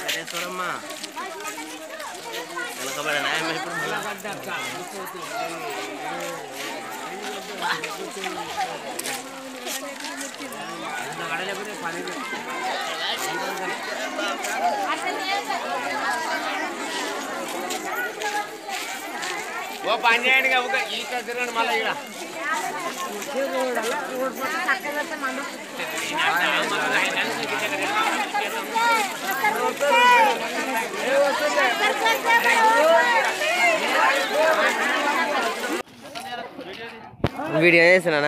అరే చూడమ్మా వెనకబడనా ఏమి ఇప్పుడు మళ్ళా? ఓ పని చేయండి ఒక ఈ కదిరండి మళ్ళీ ఇక్కడ వీడియో చేసినా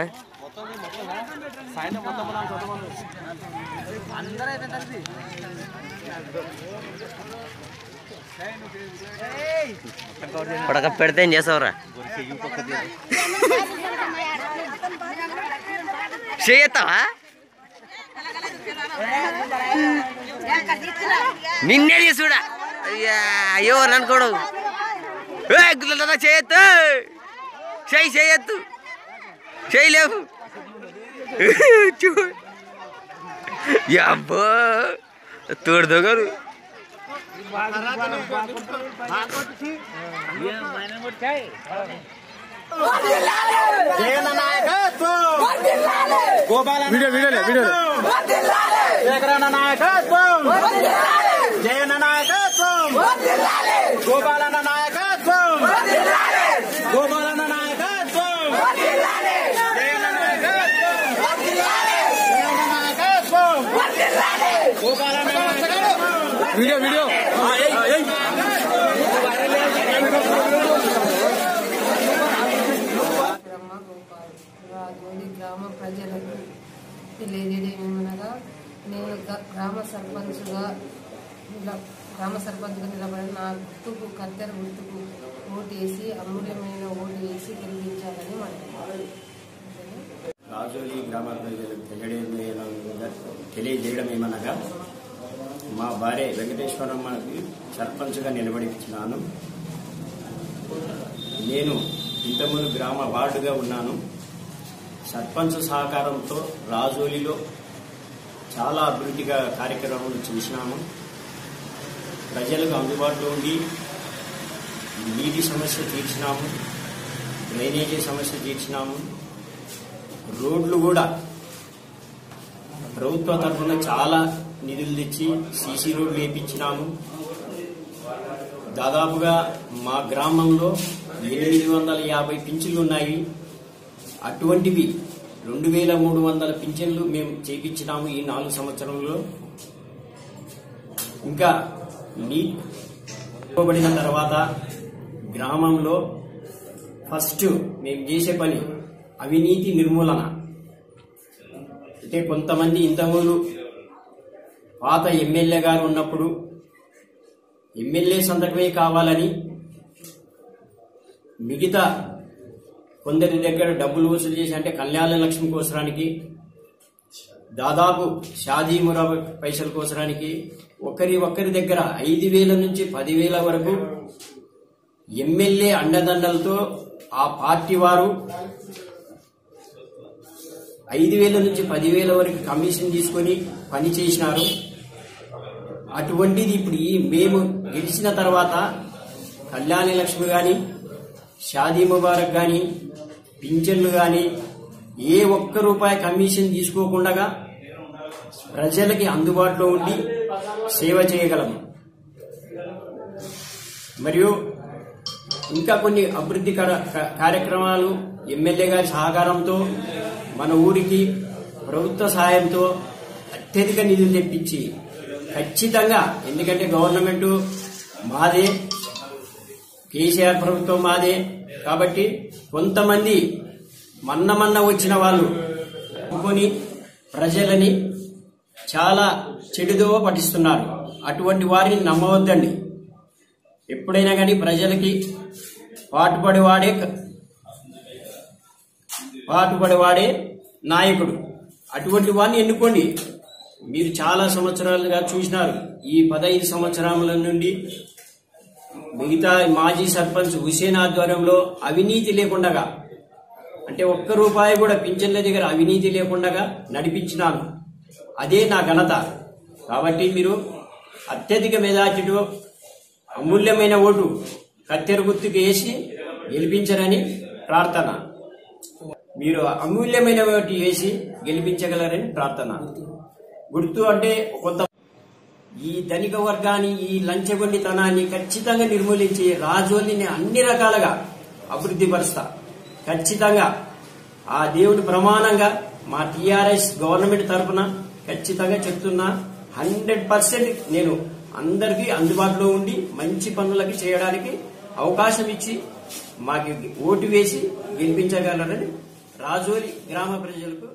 పడక పెడితే ఏం చేసావురా చేయత్తావా నిన్నే అయ్యా అయ్యో అనుకోడు చేయొద్దు. చేయి చేయొద్దు. చేయలేవు చూ. అబ్బో తోడు దొగరు వీడియో వీడియోలే వీడియోలే శేఖరన్న నాయకత్వం. జయన్న నాయకత్వం. గోపాలన్న నాయకత్వం. గోపాలన్న నాయకత్వం. జయన్న నాయకత్వం. జయన్న నాయకత్వం. గోపాలన్న వీడియో. వీడియో ప్రజలకు తెలియజేయమనగా నేను గ్రామ సర్పంచ్గా గ్రామ సర్పంచ్గా నిలబడి నా గుర్తుకు కత్తెర గుర్తుకు ఓటేసి అమూల్యమైన ఓటు వేసి గెలిపించాలని మనకు రాజోలి గ్రామ ప్రజలకు తెలియడం తెలియజేయడం ఏమనగా మా భార్య వెంకటేశ్వరమ్మకి సర్పంచ్గా నిలబడిచ్చినాను నేను ఇంతకుముందు గ్రామ వార్డుగా ఉన్నాను. సర్పంచ్ సహకారంతో రాజోలిలో చాలా అభివృద్ధిగా కార్యక్రమాలు చేసినాము. ప్రజలకు అందుబాటులో ఉండి నీటి సమస్య తీర్చినాము డ్రైనేజీ సమస్య తీర్చినాము. రోడ్లు కూడా ప్రభుత్వ తరఫున చాలా నిధులు తెచ్చి సీసీ రోడ్లు వేయించినాము దాదాపుగా మా గ్రామంలో ఎనిమిది వందల యాభై పింఛన్లు ఉన్నాయి. అటువంటివి రెండు వేల మూడు వందల పింఛన్లు మేము చేపించినాము ఈ నాలుగు సంవత్సరంలో. ఇంకా నీ ఇవ్వబడిన తర్వాత గ్రామంలో ఫస్ట్ మేము చేసే పని అవినీతి నిర్మూలన. అంటే కొంతమంది ఇంతకుముందు పాత ఎమ్మెల్యే గారు ఉన్నప్పుడు ఎమ్మెల్యే సంతకమే కావాలని మిగతా కొందరి దగ్గర డబ్బులు వసూలు చేసి అంటే కళ్యాణ లక్ష్మి కోసరానికి దాదాపు షాదీ మురా పైసల కోసరానికి ఒకరి ఒక్కరి దగ్గర ఐదు వేల నుంచి పదివేల వరకు ఎమ్మెల్యే అండదండలతో ఆ పార్టీ వారు ఐదు వేల నుంచి పదివేల వరకు కమిషన్ తీసుకొని పని చేసినారు. అటువంటిది ఇప్పుడు ఈ మేము గెలిచిన తర్వాత కళ్యాణ లక్ష్మి గాని షాదీ ముబారక్ గాని పింఛన్లు గాని ఏ ఒక్క రూపాయి కమిషన్ తీసుకోకుండా ప్రజలకి అందుబాటులో ఉండి సేవ చేయగలము మరియు ఇంకా కొన్ని అభివృద్ధి క- కార్యక్రమాలు ఎమ్మెల్యే గారి సహకారంతో మన ఊరికి ప్రభుత్వ సహాయంతో అత్యధిక నిధులు తెప్పించి ఖచ్చితంగా ఎందుకంటే గవర్నమెంట్ మాదే కేసీఆర్ ప్రభుత్వం మాదే. కాబట్టి కొంతమంది మన్న మన్న వచ్చిన వాళ్ళు అనుకొని ప్రజలని చాలా చెడుదో పఠిస్తున్నారు అటువంటి వారిని నమ్మవద్దండి. ఎప్పుడైనా కానీ ప్రజలకి పాటుపడేవాడే క- పాటుపడేవాడే నాయకుడు. అటువంటి వారిని ఎన్నుకోండి. మీరు చాలా సంవత్సరాలుగా చూసినారు. ఈ పదహైదు సంవత్సరాల నుండి మిగతా మాజీ సర్పంచ్ హుసేన్ ఆధ్వర్యంలో అవినీతి లేకుండగా అంటే ఒక్క రూపాయి కూడా పింఛన్ల దగ్గర అవినీతి లేకుండా నడిపించినాను. అదే నా ఘనత. కాబట్టి మీరు అత్యధిక మెజార్టీతో అమూల్యమైన ఓటు కత్తెర గుర్తుకు వేసి గెలిపించరని ప్రార్థన. మీరు అమూల్యమైన ఓటు వేసి గెలిపించగలరని ప్రార్థన. గుర్తు అంటే కొంత ఈ ధనిక వర్గాన్ని ఈ లంచగొండితనాన్ని ఖచ్చితంగా నిర్మూలించి రాజోలిని అన్ని రకాలుగా అభివృద్ధి పరుస్తా. ఖచ్చితంగా. ఆ దేవుడి ప్రమాణంగా మా టిఆర్ఎస్ గవర్నమెంట్ తరఫున ఖచ్చితంగా చెప్తున్నా హండ్రెడ్ పర్సెంట్ నేను అందరికీ అందుబాటులో ఉండి మంచి పనులకి చేయడానికి అవకాశం ఇచ్చి మాకు ఓటు వేసి గెలిపించగలరని రాజోలి గ్రామ ప్రజలకు